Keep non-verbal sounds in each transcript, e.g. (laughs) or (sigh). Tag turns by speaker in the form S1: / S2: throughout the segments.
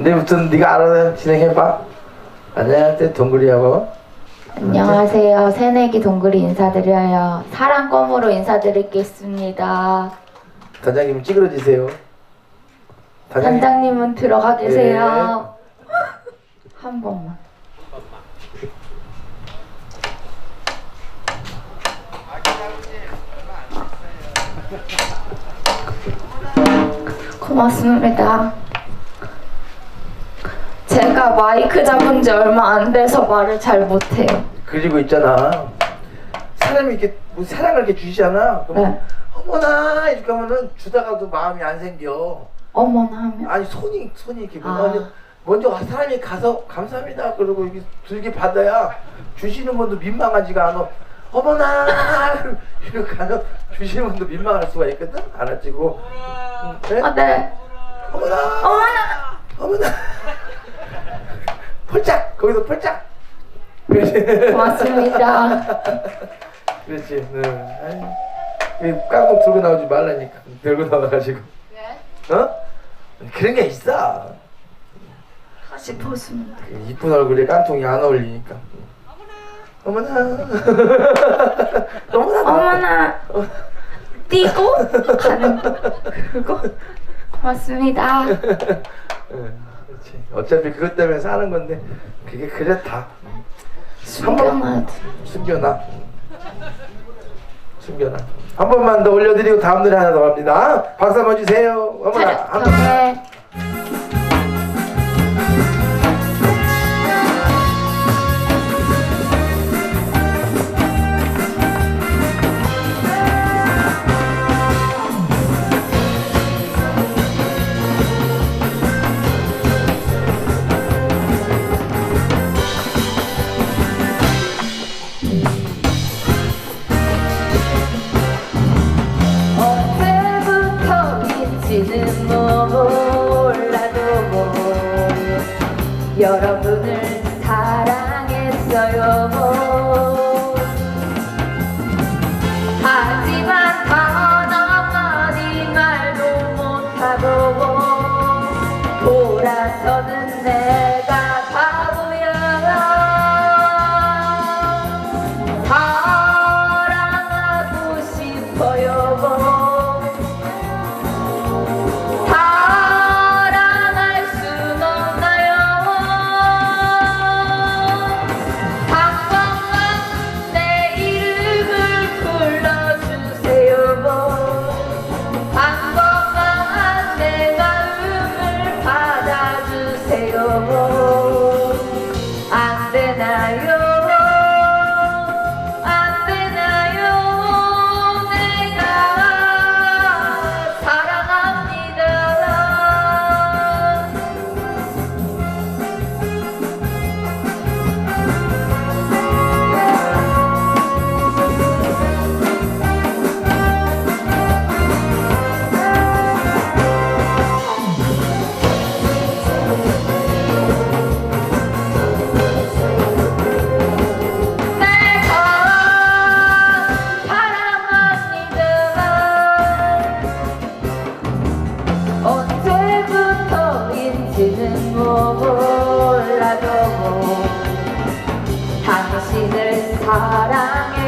S1: 내일부터 네가 알아서 진행해봐. 안녕하세요 동글이하고.
S2: 안녕하세요. 새내기 동글이 인사드려요. 사랑껌으로 인사드리겠습니다.
S1: 단장님 찌그러지세요. 단장님.
S2: 단장님은 들어가 계세요. (laughs) 한 번만. 고맙습니다. 제가 마이크 잡은 지 얼마 안 돼서 말을 잘 못해요.
S1: 그리고 있잖아. 사람이 이렇게 뭐 사랑을 이렇게 주시잖아. 그럼
S2: 네.
S1: 어머나 이렇게 하면은 주다가도 마음이 안 생겨.
S2: 어머나 하면.
S1: 아니 손이 손이 이렇게
S2: 아.
S1: 먼저 먼저 사람이 가서 감사합니다 그러고 이렇게 들게 받아야 주시는 분도 민망하지가 않아. 어머나 (laughs) 이렇게 가서 주시는 분도 민망할 수가 있거든. 알았지고. 네?
S2: 아, 네.
S1: 어머나
S2: 어머나!
S1: 어머나 펄짝 거기서 펄짝. 그렇지.
S2: 고맙습니다. (laughs)
S1: 그렇지. 응. 아이, 깡통 들고 나오지 말라니까. 들고 나와가지고.
S2: 네.
S1: 어? 그런 게 있어.
S2: 다시 보습니다.
S1: 그 이쁜 얼굴에 깡통이 안 어울리니까. 어머나. 어머나. (laughs)
S2: 어머나! 뛰고 가는 거. (laughs) 그거. 고맙습니다.
S1: 어차피 그것 때문에 사는 건데 그게 그렇다.
S2: 숨겨놔.
S1: 숨겨놔. 숨겨놔. 한 번만 더 올려드리고 다음 노래 하나 더 합니다. 박수 한번 주세요. 어머나. 한 번.
S2: 차렷 언제부터인지는 몰라도 여러분을 사랑했어요 하지만 단 한마디 말도 못하고 돌아서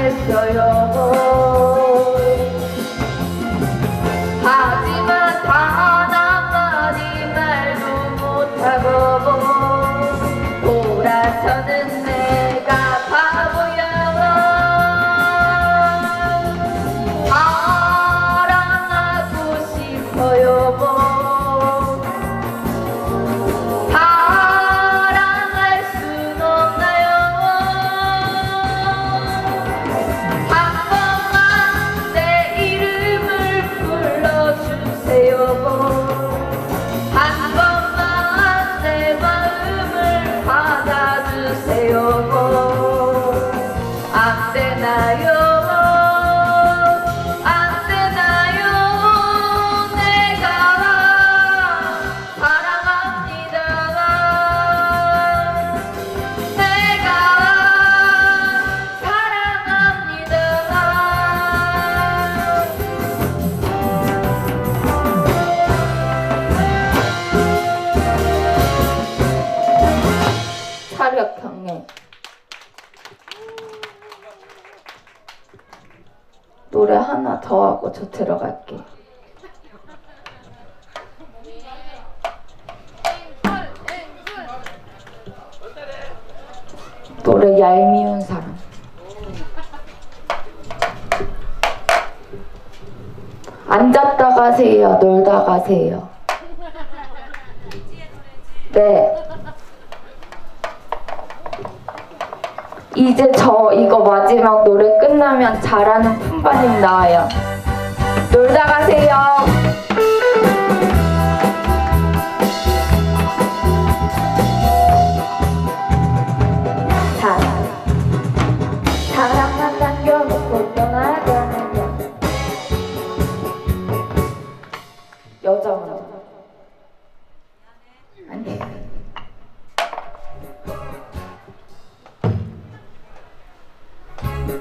S2: 했어요 하나 더 하고 저 들어갈게. 노래 얄미운 사람. 앉았다 가세요, 놀다 가세요. 네. 이제 저 이거 마지막 노래 끝나면 잘하는 품바님 나와요. 놀다 가세요. 사랑, 사랑만.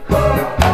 S2: 사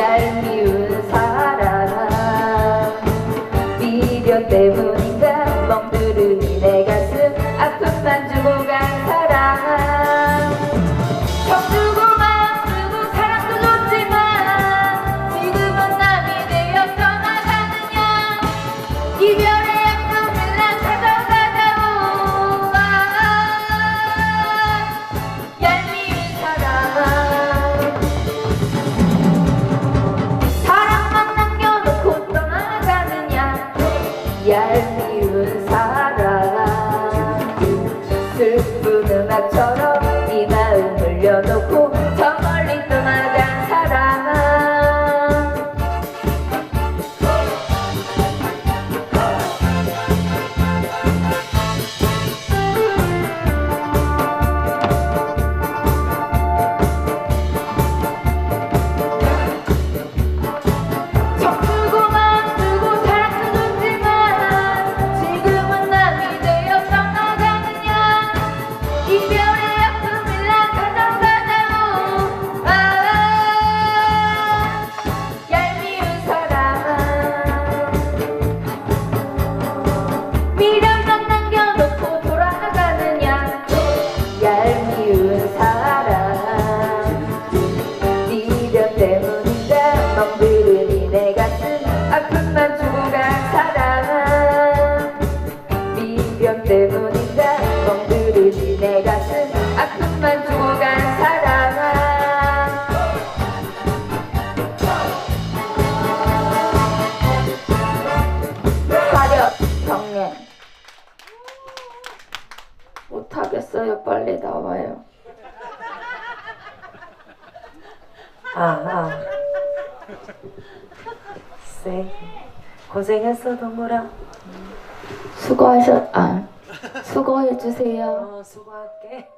S2: 얄미운 사랑 미련 때문인 때문인가 멍들은 이내 가슴 아픔만 주고 간 사랑 화력 경례 못하겠어요 빨리 나와요
S3: 아, 아. 쎄. 고생했어, 동물아.
S2: 수고하셨 아 수고해 주세요.
S3: 어, 수고할게.